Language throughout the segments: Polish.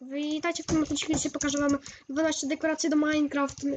Witajcie w tym odcinku, dzisiaj pokażę wam 12 dekoracji do Minecraft. Yy,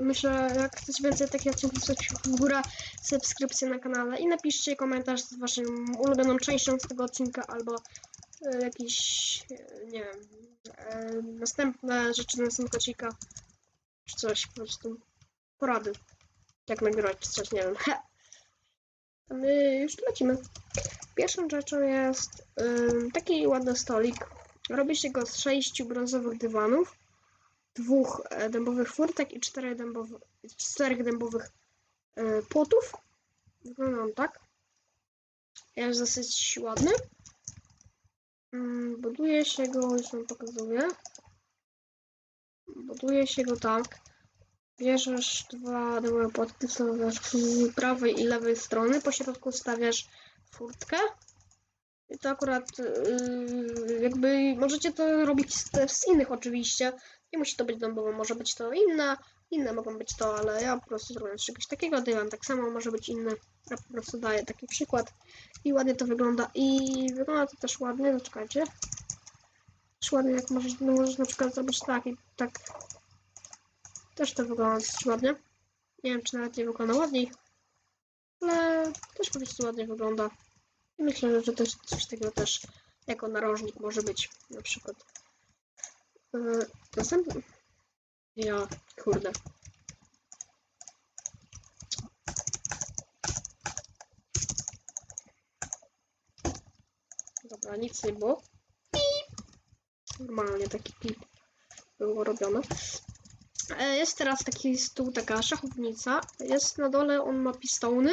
myślę, jak chcecie więcej takich odcinków, zostawcie w górę, subskrypcję na kanale i napiszcie komentarz z waszą ulubioną częścią z tego odcinka albo yy, jakiś, yy, nie wiem, yy, następne rzeczy na następnego odcinka, czy coś, po prostu porady, jak nagrywać, czy coś, nie wiem. My już lecimy. Pierwszą rzeczą jest ym, taki ładny stolik. Robi się go z sześciu brązowych dywanów, dwóch e, dębowych furtek i czterech dębowych, czterech dębowych e, płotów. Wygląda on tak. Jest dosyć ładny. Mm, buduje się go, już wam pokazuję. Buduje się go tak. Bierzesz dwa dębowe płotki, stawiasz z prawej i lewej strony, po środku stawiasz furtkę. To akurat yy, jakby możecie to robić z, innych oczywiście. Nie musi to być dąbowo, może być to inna, inne mogą być to, ale ja po prostu zrobię czegoś takiego, dywan tak samo może być inny. Ja po prostu daję taki przykład i ładnie to wygląda. I wygląda to też ładnie, no czekajcie. Też ładnie jak możesz, no możesz na przykład zrobić tak i tak. Też to wygląda dosyć ładnie. Nie wiem czy nawet nie wygląda ładniej, ale też po prostu ładnie wygląda. Myślę, że też coś takiego też jako narożnik może być na przykład. Yy, następny. Ja, kurde. Dobra, nic nie było. Normalnie taki pip było robione. E, Jest teraz taki stół, taka szachownica. Jest na dole, on ma pistony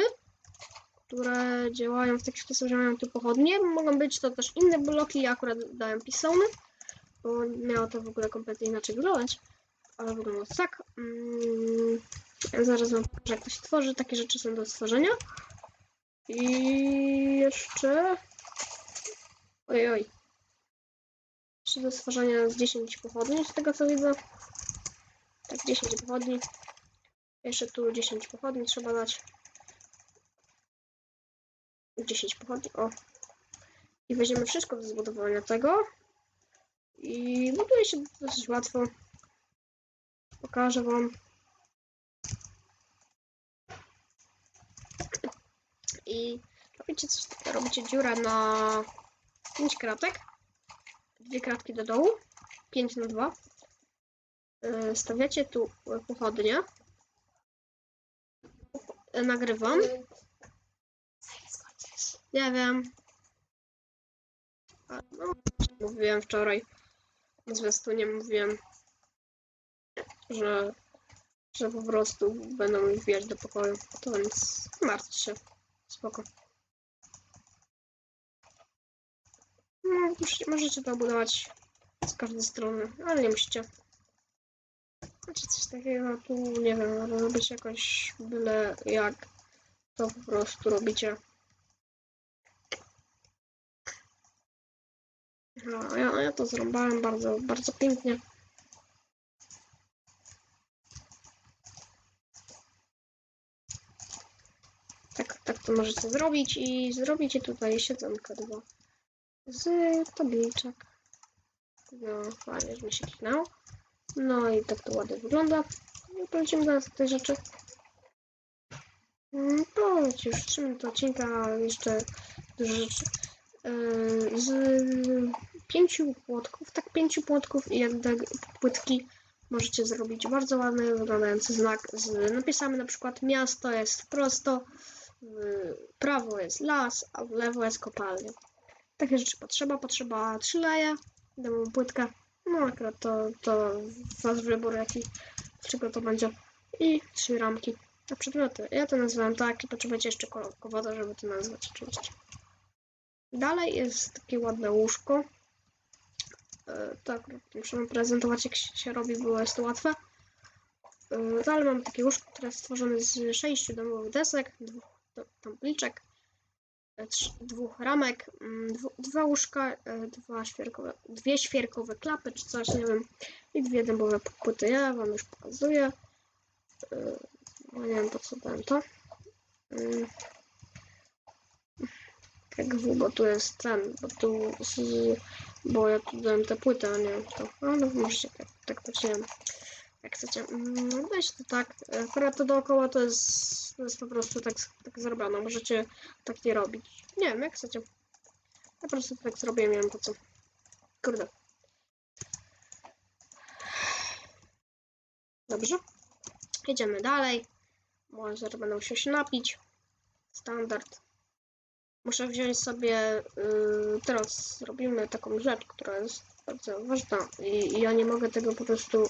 które działają w taki sposób, że mają tu pochodnie. Mogą być to też inne bloki, ja akurat dałem pisony, bo miało to w ogóle kompletnie inaczej wyglądać, ale wygląda tak. Mm, zaraz wam pokażę, jak to się tworzy. Takie rzeczy są do stworzenia. I jeszcze... Oj, oj. Jeszcze do stworzenia z 10 pochodni, z tego co widzę. Tak, 10 pochodni. Jeszcze tu 10 pochodni trzeba dać. 10 pochodni, o. I weźmiemy wszystko do zbudowania tego. I buduje się dosyć łatwo. Pokażę wam. I robicie coś robicie dziurę na 5 kratek. Dwie kratki do dołu. 5 na 2. Yy, Stawiacie tu pochodnie. Nagrywam. Nie wiem. No, mówiłem wczoraj. W zwiastunie mówiłem, że, że po prostu będą mi wbijać do pokoju. To więc martwcie się. Spoko. No, możecie to budować z każdej strony, ale nie musicie. Znaczy coś takiego tu, nie wiem, robić jakoś byle jak to po prostu robicie. No, ja, ja to zrąbałem bardzo, bardzo pięknie. Tak, tak to możecie zrobić i zrobicie tutaj siedzonkę dwa z tabliczek. No, fajnie, że się kliknęło. No i tak to ładnie wygląda. I polecimy do tej rzeczy. Mm, To już 3 minuty odcinka, jeszcze dużo rzeczy. Yy, z pięciu płotków, tak pięciu płotków i jednej płytki możecie zrobić bardzo ładny, wyglądający znak z napisami na przykład miasto jest prosto, w prawo jest las, a w lewo jest kopalnia. Takie rzeczy potrzeba, potrzeba trzy leje, damy płytkę, no akurat to, to wasz wybór jaki, z czego to będzie i trzy ramki na przedmioty. Ja to nazywam tak i potrzebujecie jeszcze kolorkowoda, żeby to nazwać oczywiście. Dalej jest takie ładne łóżko. E, Tak, muszę prezentować jak się robi, bo jest to łatwe. E, Dalej mam takie łóżko, które jest stworzone z sześciu domowych desek, dwóch tabliczek, e, dwóch ramek, mm, dwa łóżka, dwa świerkowe, dwie świerkowe klapy czy coś, nie wiem, i dwie dębowe płyty. Ja wam już pokazuję. No nie wiem po co dałem to. Mm. KGW, bo tu jest ten, bo tu z, Bo ja tu dałem te płyty, a nie to. No, no możecie tak, tak wiem. Jak chcecie. Mm, Weź to tak. Akurat to dookoła to jest, to jest po prostu tak, tak zrobione. Możecie tak nie robić. Nie wiem, jak chcecie. Ja po prostu tak zrobię, nie wiem po co. Kurde. Dobrze. Jedziemy dalej. Może będę musiał się napić. Standard. Muszę wziąć sobie. Yy, teraz zrobimy taką rzecz, która jest bardzo ważna. I, i ja nie mogę tego po prostu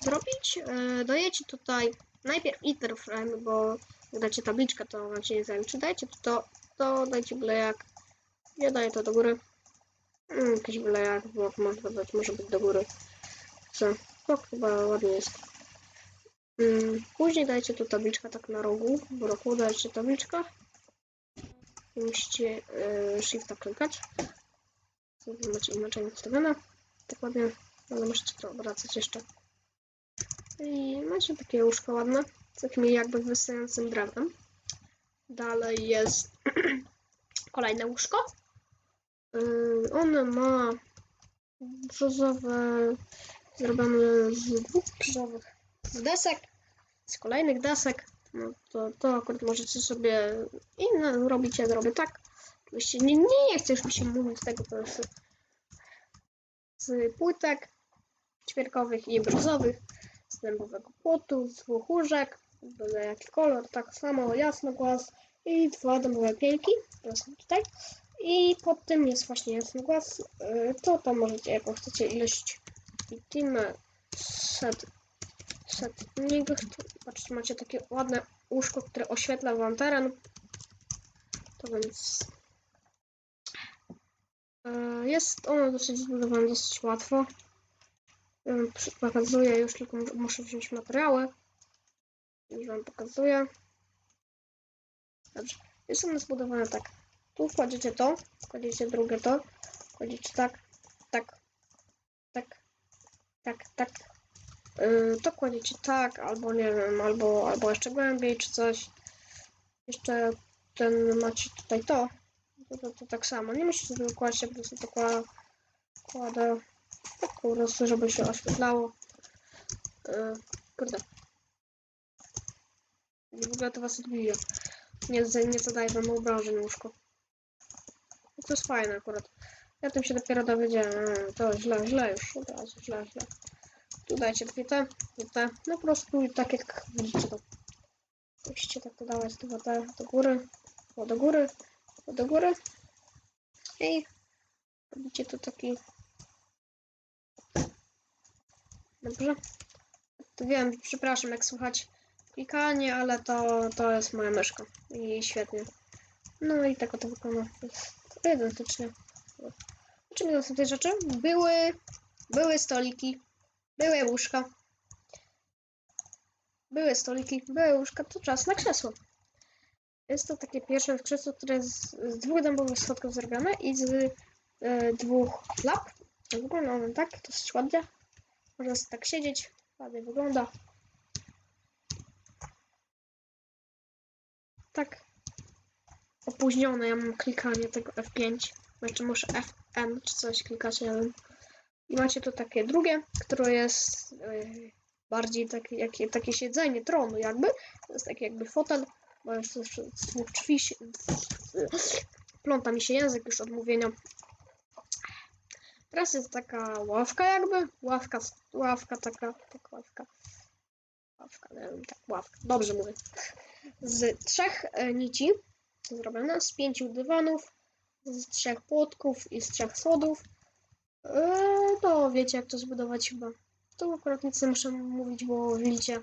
zrobić. Yy, dajecie tutaj najpierw iter frame, bo jak dacie tabliczkę, to ona się nie zaliczy. Dajcie to, to dajcie byle jak. Ja daję to do góry. Mm, jakiś byle jak, bo może być, może być do góry. Co? To chyba ładnie jest. Mm, Później dajcie tu tabliczkę tak na rogu. W rogu dajcie tabliczkę. Musicie y, shifta klikać. Wy macie inaczej ustawione. Tak ładnie, ale możecie to obracać jeszcze. I macie takie łóżko ładne, z takim jakby wystającym drewnem. Dalej jest kolejne łóżko. Y, ono ma brzozowe, zrobione z dwóch brzozowych z desek, z kolejnych desek. No to, to akurat możecie sobie inne robić, ja zrobię tak. Oczywiście nie, nie chcę już mi się mówić tego, z płytek ćwierkowych i brzozowych, z dębowego płotu, z dwóch łóżek, byle jaki kolor, tak samo jasnogłaz i dwa dębowe pielki, to są tutaj. I pod tym jest właśnie jasnogłaz, yy, to tam możecie, jaką chcecie ilość i team set setnik. Patrzcie, macie takie ładne łóżko, które oświetla wam teren. To więc e, jest ono dosyć zbudowane dosyć łatwo. Pokazuję już, tylko mu- muszę wziąć materiały. Już wam pokazuję. Dobrze. Jest ono zbudowane tak. Tu wkładziecie to, wkładziecie drugie to, wkładziecie tak, tak, tak, tak, tak, To kładziecie tak, albo nie wiem, albo, albo jeszcze głębiej, czy coś. Jeszcze ten macie tutaj to. To, to, to tak samo. Nie musicie tego kłaść, ja po prostu to kła- kładę tak po prostu, żeby się oświetlało. Yy, kurde. I w ogóle to was odbije. Nie, nie zadaję wam obrażeń łóżko. To jest fajne akurat. Ja tym się dopiero dowiedziałem. To źle, źle już, od razu, źle, źle. Tu dajcie dwie te. No po prostu tak jak widzicie to. Musicie tak dodawać dwa te do góry, o do góry, o do góry. I robicie tu taki. Dobrze. To wiem, przepraszam jak słuchać klikanie, ale to, to jest moja myszka. I świetnie. No i tak oto wygląda. Identycznie. Czym są te rzeczy? Były, były stoliki. Były łóżka. Były stoliki, były łóżka, to czas na krzesło. Jest to takie pierwsze krzesło, które jest z dwóch dębowych schodków zrobione i z e, dwóch lap. Wygląda ono tak, dosyć ładnie. Można sobie tak siedzieć, ładnie wygląda. Tak opóźnione, ja mam klikanie tego F5. Jeszcze muszę FN czy coś klikać, nie wiem. I macie tu takie drugie, które jest yy, bardziej takie, takie siedzenie tronu jakby. To jest taki jakby fotel, bo już z, z dwóch drzwi się, pląta mi się język już od mówienia. Teraz jest taka ławka jakby, ławka, ławka taka, taka ławka. Ławka, nie wiem, tak, ławka, dobrze mówię. Z trzech e, nici zrobione, z pięciu dywanów, z trzech płotków i z trzech schodów. No, wiecie jak to zbudować chyba. To akurat nic nie muszę mówić, bo widzicie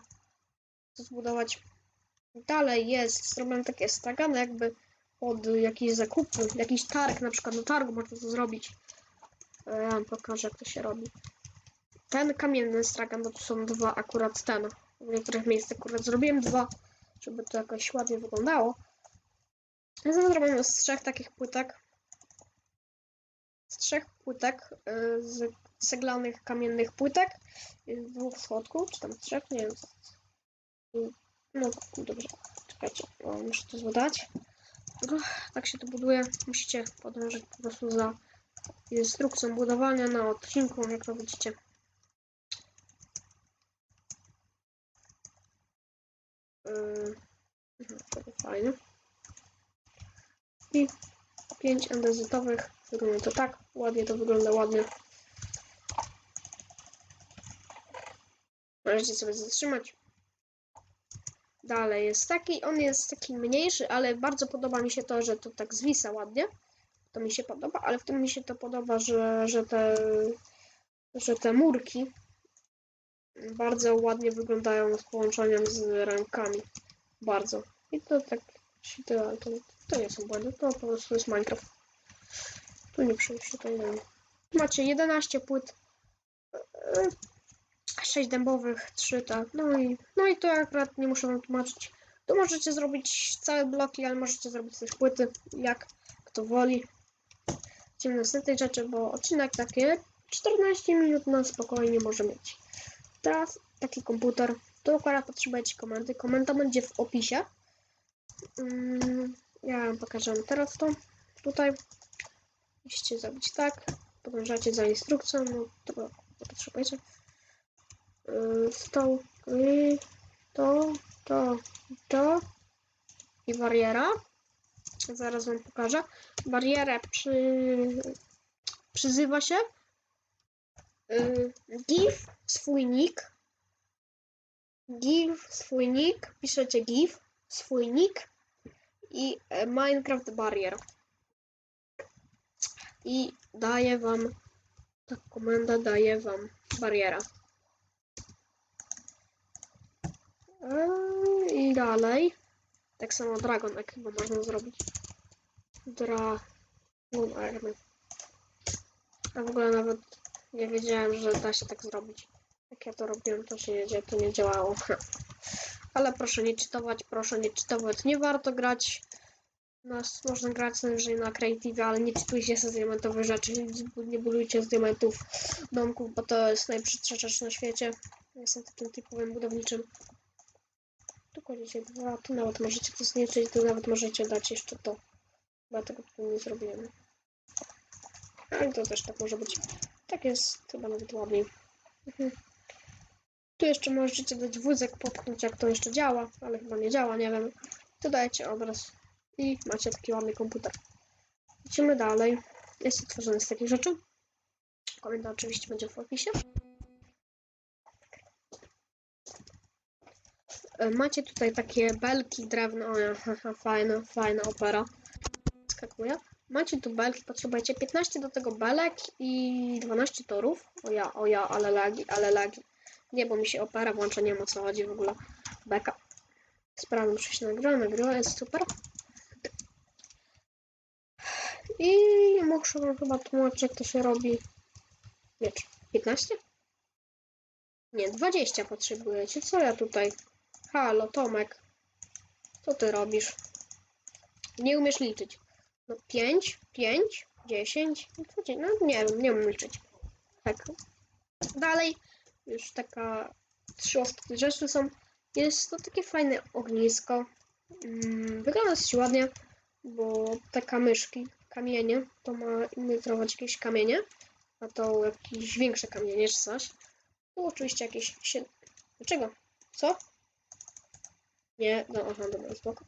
co zbudować. Dalej jest zrobione takie stragany jakby pod jakieś zakupy, jakiś targ, na przykład na targu można to zrobić. Eee, Ja wam pokażę jak to się robi. Ten kamienny stragan, bo tu są dwa akurat ten. W niektórych miejscach akurat zrobiłem dwa, żeby to jakoś ładnie wyglądało. To zrobione z trzech takich płytek trzech płytek, y, z ceglanych, kamiennych płytek, z dwóch schodków, czy tam trzech, nie wiem. Y, No, dobrze, czekajcie, o, muszę to zbudać. Uch, Tak się to buduje, musicie podążyć po prostu za instrukcją budowania na odcinku, jak to widzicie. Yy, to fajnie. I 5 andezytowych. Wygląda to tak. Ładnie to wygląda, ładnie. Możecie sobie zatrzymać. Dalej jest taki, on jest taki mniejszy, ale bardzo podoba mi się to, że to tak zwisa ładnie. To mi się podoba, ale w tym mi się to podoba, że, że te że te murki bardzo ładnie wyglądają z połączeniem z rękami. Bardzo. I to tak się tyle, to, to nie są błędy, to po prostu jest Minecraft. Tu nie wiem. Macie 11 płyt. 6 dębowych, 3 tak. No i, no i to akurat nie muszę wam tłumaczyć. Tu możecie zrobić całe bloki, ale możecie zrobić też płyty, jak kto woli. Idziemy do następnej rzeczy, bo odcinek takie 14 minut na spokojnie może mieć. Teraz taki komputer. Tu akurat potrzebujecie komendy. Komenda będzie w opisie. Mm, ja wam pokażę teraz to. Tutaj musicie zrobić tak. Podążacie za instrukcją. No, to potrzebujecie. Yy, Stoł, to, to, to i bariera. Zaraz wam pokażę. Barierę przy, przyzywa się. Yy, give swój nick. Give swój nick. Piszecie give swój nick i e, Minecraft Barrier. I daje wam ta komenda daje wam bariera. I dalej. Tak samo Dragon Egg chyba można zrobić. Dragon Egg. A w ogóle nawet nie wiedziałem, że da się tak zrobić. Jak ja to robiłem, to się nie, to nie działało. Ale proszę nie czytować, proszę nie czytować. Nie warto grać. Nas można grać najwyżej na Creative, ale nie czytujcie z diamentowych rzeczy. Nie- budujcie z diamentów domków, bo to jest najbrzydsza rzecz na świecie. Jestem takim typowym budowniczym. Tu kładziecie dwa, tu nawet możecie to zniszczyć, tu nawet możecie dać jeszcze to. Ja tego nie zrobiłem. Ale to też tak może być. Tak jest chyba nawet ładniej. Mhm. Tu jeszcze możecie dać wózek, popchnąć jak to jeszcze działa, ale chyba nie działa, nie wiem. Tu dajecie obraz i macie taki ładny komputer. Idziemy dalej. Jest utworzony z takich rzeczy. Komentarz oczywiście będzie w opisie. E, Macie tutaj takie belki, drewno, o haha, fajna, fajna opera. Skakuje. Macie tu belki, potrzebujecie 15 do tego belek i 12 torów. O ja, o ja, ale lagi, ale lagi. Nie, bo mi się opera włącza, nie wiem o co chodzi w ogóle. Beka. Sprawdzam, czy się nagrywa, nagrywa, jest super. I muszę wam chyba tłumaczyć, jak to się robi. Nie, czy 15? Nie, 20 potrzebujecie. Co ja tutaj? Halo, Tomek. Co ty robisz? Nie umiesz liczyć. No 5, 5, 10, no co ci- no nie wiem, nie umiem liczyć. Tak. Dalej, już taka trzy ostatnie rzeczy są. Jest to takie fajne ognisko. Mm, Wygląda dosyć ładnie, bo te kamyszki, kamienie, to ma imitować jakieś kamienie, a to jakieś większe kamienie czy coś. Tu oczywiście jakieś... Sie... Dlaczego? Co? Nie, no aha, dobra, spoko.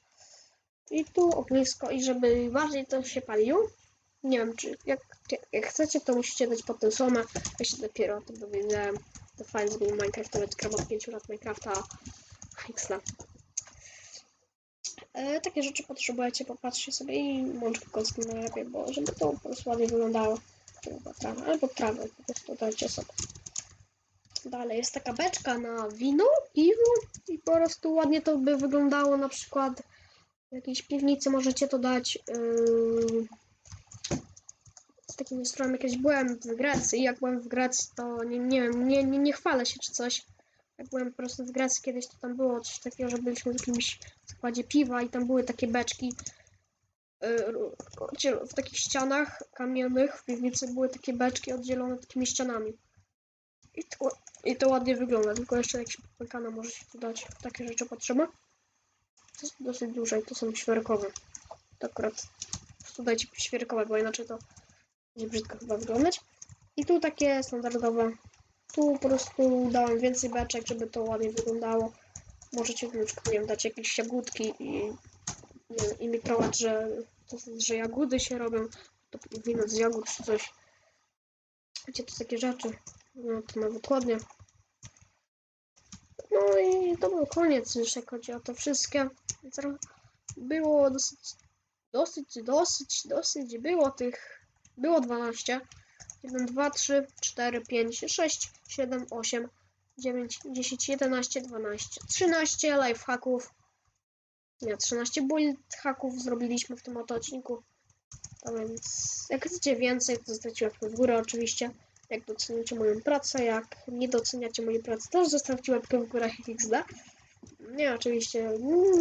I tu ognisko i żeby bardziej to się paliło. Nie wiem, czy jak, jak, chcecie, to musicie dać potem słomę. Ja się dopiero o tym dowiedziałem. To fajnie zrobił Minecraft, gram od 5 lat Minecrafta. Xla. E, takie rzeczy potrzebujecie, popatrzcie sobie i mączkę kocką najlepiej, bo żeby to po prostu ładnie wyglądało. Chyba trawa, albo trawę po prostu dajcie sobie. Dalej jest taka beczka na wino, piwo i po prostu ładnie to by wyglądało na przykład w jakiejś piwnicy możecie to dać yy, z takim strojem jakieś byłem w Grecji jak byłem w Grecji to nie, nie wiem, nie, nie, nie chwalę się czy coś. Jak byłem po prostu w Grecji kiedyś to tam było coś takiego, że byliśmy w jakimś zakładzie piwa i tam były takie beczki yy, w takich ścianach kamiennych w piwnicy były takie beczki oddzielone takimi ścianami. I to, I to ładnie wygląda, tylko jeszcze jakieś popękane może się tu dać. Takie rzeczy potrzeba. To jest dosyć duże i to są świerkowe. To akurat prostu dajcie świerkowe, bo inaczej to będzie brzydko chyba wyglądać. I tu takie standardowe. Tu po prostu dałem więcej beczek, żeby to ładnie wyglądało. Możecie przykład, nie wiem, dać jakieś jagódki i, wiem, imitować, że, że jagódy się robią. To wino z jagód czy coś. Wiecie, to takie rzeczy. No to nawet ładnie. No i to był koniec jak chodzi o to wszystkie. Było dosyć, dosyć, dosyć, dosyć, było tych, było 12. 1, 2, 3, 4, 5, 6, 7, 8, 9, 10, 11, 12, 13 life hacków. Nie, 13 build hacków zrobiliśmy w tym odcinku. To więc, jak chcecie więcej, to zostawcie łapkę w górę oczywiście. Jak docenicie moją pracę, jak nie doceniacie mojej pracy, też zostawcie łapkę w górę XD. Nie, oczywiście,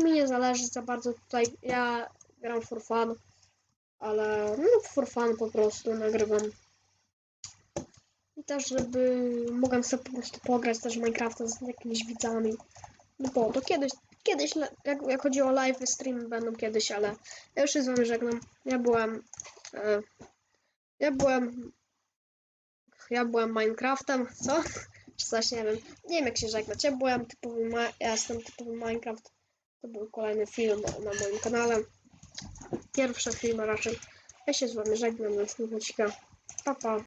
mi nie zależy za bardzo tutaj. Ja gram for fun, ale no for fun po prostu nagrywam. Też, żeby mogłem sobie po prostu pograć też Minecrafta z jakimiś widzami. No bo to kiedyś, kiedyś, jak, jak chodzi o live streamy będą kiedyś, ale ja już się z wami żegnam. Ja byłem, e, ja byłem, ja byłem Minecraftem, co? Czy coś, nie wiem. Nie wiem jak się żegnać. Ja byłem typowy, ja jestem typowy Minecraft. To był kolejny film na moim kanale. Pierwszy film raczej. Ja się z wami żegnam, więc nie Pa, pa.